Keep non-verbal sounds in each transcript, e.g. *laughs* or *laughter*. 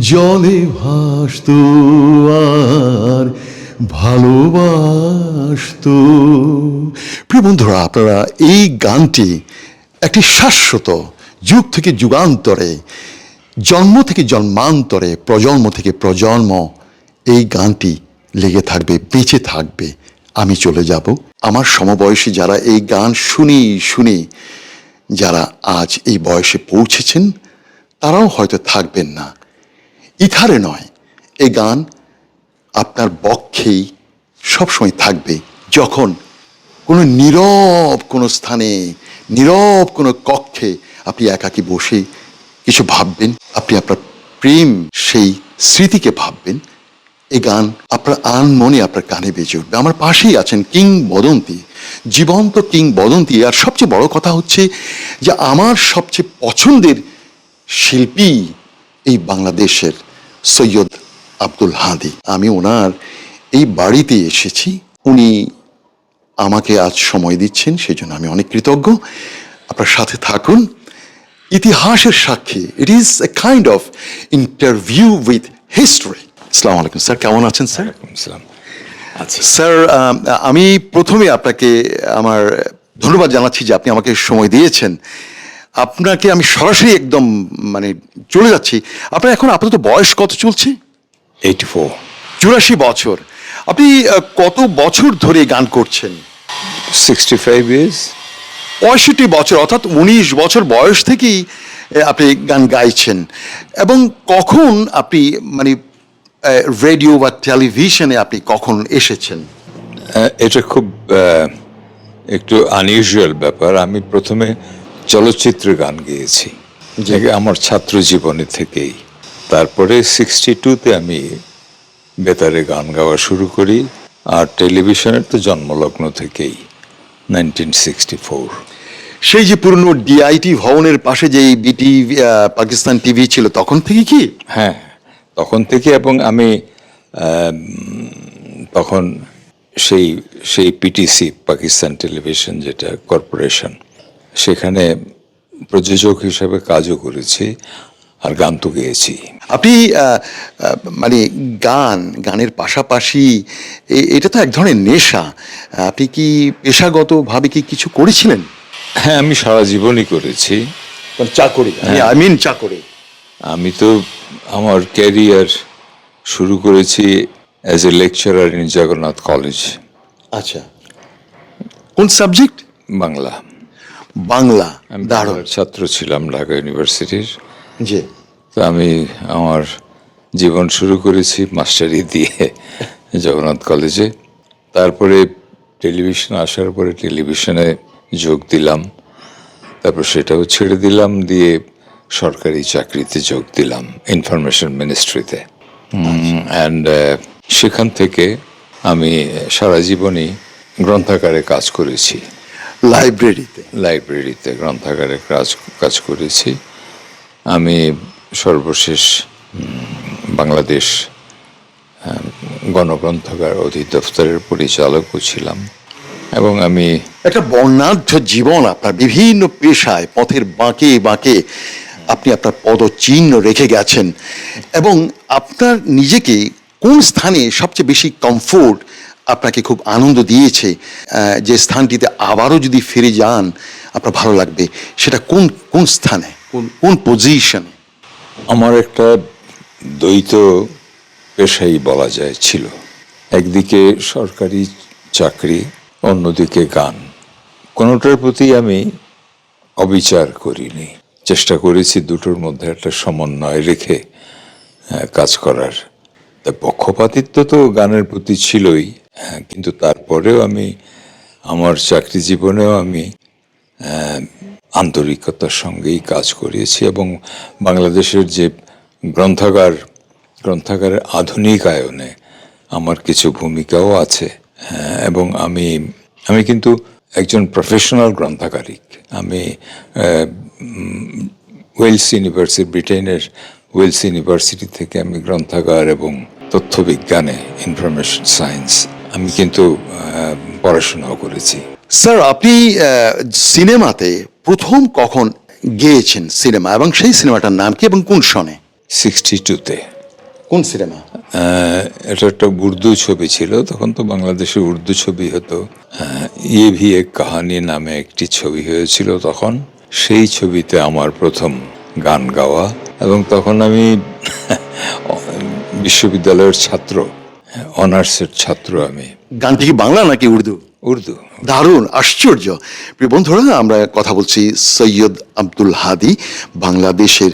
জলে ভাসত আর ভালোবাসত। প্রিয় বন্ধুরা, আপনারা এই গানটি একটি শাশ্বত যুগ থেকে যুগান্তরে, জন্ম থেকে জন্মান্তরে, প্রজন্ম থেকে প্রজন্ম এই গানটি লেগে থাকবে, বেঁচে থাকবে। আমি চলে যাব। আমার সমবয়সী যারা এই গান শুনি শুনি, যারা আজ এই বয়সে পৌঁছেছেন, তারাও হয়তো থাকবেন না। ইথারে নয় এই গান আপনার বক্ষেই সবসময় থাকবে যখন কোনো নীরব কোনো স্থানে, নীরব কোনো কক্ষে আপনি একাকী বসে কিছু ভাববেন, আপনি আপনার প্রেম সেই স্মৃতিকে ভাববেন এই গান আপনার আন মনে আপনার কানে বেজে উঠবে। আমার পাশেই আছেন কিং বদন্তি, জীবন্ত কিং বদন্তি। আর সবচেয়ে বড় কথা হচ্ছে যে আমার সবচেয়ে পছন্দের শিল্পী এই বাংলাদেশের সৈয়দ আব্দুল হাদি। আমি ওনার এই বাড়িতে এসেছি। উনি আমাকে আজ সময় দিচ্ছেন সেই জন্য আমি অনেক কৃতজ্ঞ। আপনার সাথে থাকুন। ইতিহাসের সাক্ষী। It is a kind of interview with history আসসালামু আলাইকুম স্যার। কেমন আছেন স্যার? আচ্ছা। স্যার আমি প্রথমে আপনাকে আমার ধন্যবাদ জানাচ্ছি যে আপনি আমাকে সময় দিয়েছেন। আপনাকে আমি সরাসরি একদম মানে চলে যাচ্ছি। আপনার এখন আপাতত বয়স কত চলছে? এইটি ফোর চুরাশি বছর। আপনি কত বছর ধরে গান করছেন? সিক্সটি ফাইভ ইয়ার্স পঁয়ষট্টি বছর অর্থাৎ উনিশ বছর বয়স থেকেই আপনি গান গাইছেন। এবং কখন আপনি মানে রেডিও বা টেলিভিশনে আপনি কখন এসেছেন? এটা খুব একটু আনইউজুয়াল ব্যাপার। আমি প্রথমে চলচ্চিত্রে গান গেয়েছি। যে আমার ছাত্র জীবনে থেকেই। তারপরে সিক্সটি টুতে আমি বেতারে গান গাওয়া শুরু করি আর টেলিভিশনের তো জন্মলগ্ন থেকেই নাইনটিন সিক্সটি ফোর সেই যে পুরনো ডিআইটি ভবনের পাশে যে বিটি পাকিস্তান টিভি ছিল তখন থেকে কি? হ্যাঁ তখন থেকে এবং আমি তখন সেই সেই পিটিসি পাকিস্তান টেলিভিশন যেটা কর্পোরেশন সেখানে প্রযোজক হিসেবে কাজও করেছি আর গান তো গেয়েছি। আপনি মানে গান গানের পাশাপাশি এটা তো এক ধরনের নেশা। আপনি কি পেশাগতভাবে কি কিছু করেছিলেন? হ্যাঁ আমি সারা জীবনই করেছি। চাকরি আই মিন চাকরি। আমি তো আমার ক্যারিয়ার শুরু করেছি as a lecturer in Jagannath college আচ্ছা। কোন সাবজেক্ট? বাংলা। বাংলা দারুণ। ছাত্র ছিলাম ঢাকা ইউনিভার্সিটির। জি। তো আমি আমার জীবন শুরু করেছি মাস্টারি দিয়ে *laughs* জগন্নাথ কলেজে। তারপরে টেলিভিশন আসার পরে টেলিভিশনে যোগ দিলাম। তারপর সেটাও ছেড়ে দিলাম দিয়ে সরকারি চাকরিতে যোগ দিলাম ইনফরমেশন মিনিস্ট্রিতে। অ্যান্ড সেখান থেকে আমি সারা জীবনই গ্রন্থাগারে কাজ করেছি। লাইব্রেরিতে লাইব্রেরিতে গ্রন্থাগারে কাজ কাজ করেছি। আমি সর্বশেষ বাংলাদেশ গণগ্রন্থাগার অধিদপ্তরের পরিচালকও ছিলাম এবং আমি একটা বর্ণাঢ্য জীবন আপনার বিভিন্ন পেশায় পথের বাঁকে বাঁকে আপনি আপনার পদচিহ্ন রেখে গেছেন এবং আপনার নিজেকে কোন স্থানে সবচেয়ে বেশি কমফোর্ট আপনাকে খুব আনন্দ দিয়েছে যে স্থানটিতে আবারও যদি ফিরে যান আপনার ভালো লাগবে। সেটা কোন কোন স্থানে? কোন? কোন পজিশনে আমার একটা দ্বৈত পেশাই বলা যায় ছিল। একদিকে সরকারি চাকরি অন্যদিকে গান। কোনোটার প্রতি আমি অবিচার করিনি। চেষ্টা করেছি দুটোর মধ্যে একটা সমন্বয় রেখে কাজ করার। তা পক্ষপাতিত্ব তো গানের প্রতি ছিলই। কিন্তু তারপরেও আমি আমার চাকরি জীবনেও আমি আন্তরিকতার সঙ্গেই কাজ করিয়েছি এবং বাংলাদেশের যে গ্রন্থাগার গ্রন্থাগারের আধুনিকায়নে আমার কিছু ভূমিকাও আছে হ্যাঁ, এবং আমি আমি কিন্তু একজন প্রফেশনাল গ্রন্থাগারিক। আমি ওয়েলস ইউনিভার্সিটি ব্রিটেনের ওয়েলস ইউনিভার্সিটি থেকে আমি গ্রন্থাগার এবং তথ্য বিজ্ঞানে ইনফরমেশন সায়েন্স আমি কিন্তু পড়াশোনাও করেছি। স্যার আপনি সিনেমাতে প্রথম কখন গেয়েছেন সিনেমা এবং সেই সিনেমাটার নাম কি এবং কোন সনে? সিক্সটি টুতে কোন সিনেমা? এটা একটা উর্দু ছবি ছিল তখন তো বাংলাদেশে উর্দু ছবি হতো। ইয়ে ভি এক কাহানি নামে একটি ছবি হয়েছিল তখন। সেই ছবিতে আমার প্রথম গান গাওয়া এবং তখন আমি *laughs* বিশ্ববিদ্যালয়ের ছাত্র। অনার্সের ছাত্র আমি। গানটি কি বাংলা নাকি উর্দু? উর্দু। দারুণ আশ্চর্য। প্রিয় বন্ধুরা আমরা কথা বলছি সৈয়দ আব্দুল হাদি বাংলাদেশের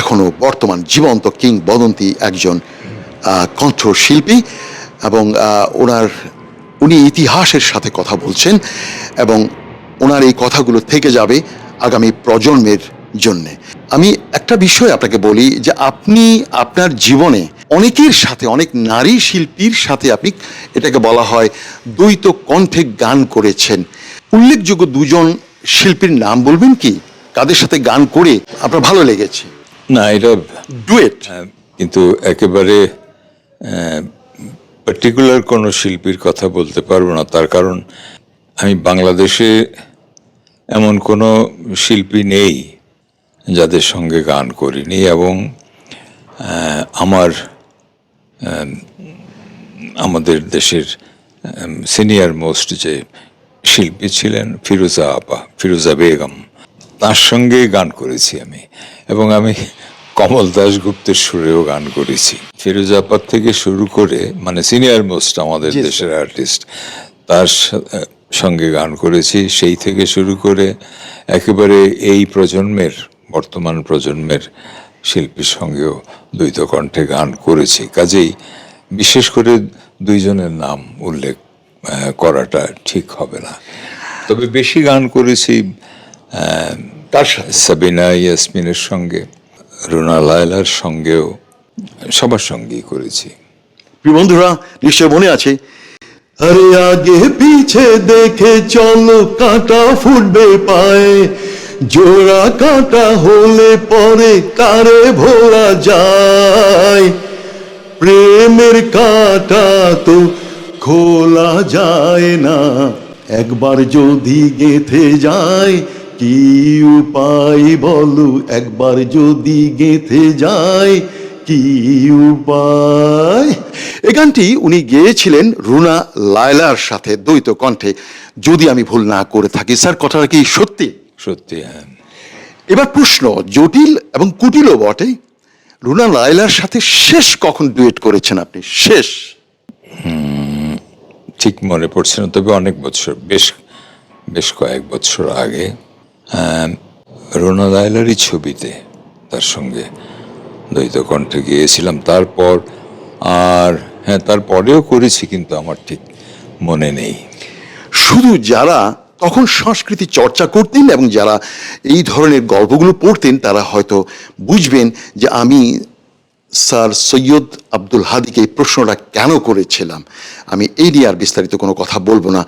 এখনও বর্তমান জীবন্ত কিংবদন্তি একজন কণ্ঠশিল্পী এবং ওনার উনি ইতিহাসের সাথে কথা বলছেন এবং ওনার এই কথাগুলো থেকে যাবে আগামী প্রজন্মের জন্যে। আমি একটা বিষয় আপনাকে বলি যে আপনি আপনার জীবনে অনেকের সাথে অনেক নারী শিল্পীর সাথে আপনি এটাকে বলা হয় দ্বৈত কণ্ঠে গান করেছেন। উল্লেখযোগ্য দুজন শিল্পীর নাম বলবেন কি? কাদের সাথে গান করে আপনার ভালো লেগেছে? না এটা ডুয়েট। কিন্তু একেবারে পার্টিকুলার কোনো শিল্পীর কথা বলতে পারব না। তার কারণ আমি বাংলাদেশে এমন কোনো শিল্পী নেই যাদের সঙ্গে গান করিনি এবং আমার আমাদের দেশের সিনিয়র মোস্ট যে শিল্পী ছিলেন ফিরোজা আপা ফিরোজা বেগম তার সঙ্গে গান করেছি আমি। এবং আমি কমল দাশগুপ্তের সুরেও গান করেছি। ফিরোজা আপার থেকে শুরু করে মানে সিনিয়র মোস্ট আমাদের দেশের আর্টিস্ট তার সঙ্গে গান করেছি। সেই থেকে শুরু করে একেবারে এই প্রজন্মের বর্তমান প্রজন্মের শিল্পীর সঙ্গেও দ্বৈত কণ্ঠে গান করেছি। কাজেই বিশেষ করে দুইজনের নাম উল্লেখ করাটা ঠিক হবে না। তবে বেশি গান করেছি তার সাবিনা ইয়াসমিনের সঙ্গে, রুনা লায়লার সঙ্গেও, সবার সঙ্গেই করেছি। বন্ধুরা, নিশ্চয় মনে আছে? আরে আগে পিছে দেখে চলো, কাঁটা ফুটবে পায়ে। জোড়া কাঁটা হলে পরে কারে ভোলা যায়? প্রেমের কাঁটা তো খোলা যায় না। একবার যদি গেথে যায়, কি উপায় বলো? একবার যদি গেথে যায়, কি উপায়? এই গানটি উনি গেয়েছিলেন রুনা লায়লার সাথে দ্বৈত কণ্ঠে। যদি আমি ভুল না করে থাকি, স্যার, কথাটা কি সত্যি? সত্যি হ্যাঁ। এবার প্রশ্ন জটিল এবং কুটিলও বটে। রুনা লায়লার সাথে শেষ কখন ডুয়েট করেছেন আপনি? শেষ। ঠিক মনে পড়ছে না তবে অনেক বছর বেশ বেশ কয়েক বছর আগে আহ, রোনা লায়লারই ছবিতে তার সঙ্গে দ্বৈত কণ্ঠে গিয়েছিলাম। তারপর আর হ্যাঁ তারপরেও করেছি কিন্তু আমার ঠিক মনে নেই। শুধু যারা তখন সংস্কৃতি চর্চা করতেন এবং যারা এই ধরনের গল্পগুলো পড়তেন, তারা হয়তো বুঝবেন যে আমি স্যার সৈয়দ আব্দুল হাদিকে এই প্রশ্নটা কেন করেছিলাম? আমি এই নিয়ে আর বিস্তারিত কোনো কথা বলব না।